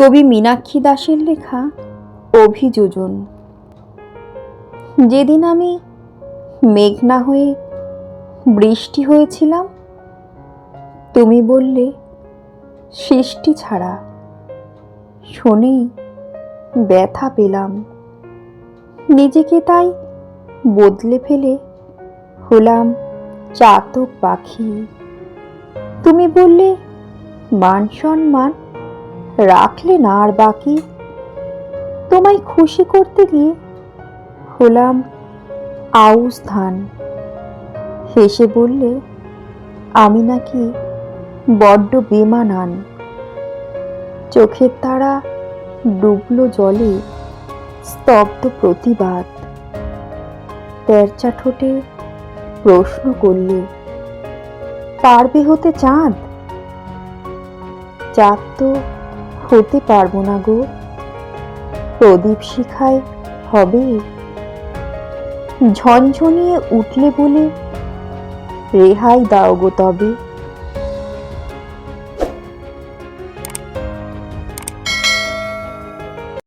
কবি মীনাক্ষী দাসের লেখা অভিযোজন। যেদিন আমি মেঘনা হয়ে বৃষ্টি হয়েছিলাম, তুমি বললে, সৃষ্টি ছাড়া শুনেই ব্যথা পেলাম। নিজেকে তাই বদলে ফেলে হলাম চাতক পাখি। তুমি বললে, মান সম্মান রাখলে না আর বাকি? তোমায় খুশি করতে গিয়ে হলাম আউশ ধান। হেসে বললে, আমি নাকি বড্ড বেমানান চোখের তারা ডুবলো জলে স্তব্ধ প্রতিবাদ। তেরচা ঠোঁটে প্রশ্ন করলে, পারবে হতে চাঁদ? চাঁদ তো হতে পারব না গো। প্রদীপ শিখায় হবে? ঝনঝনিয়ে উঠলে বলে রেহাই দাও গো তবে।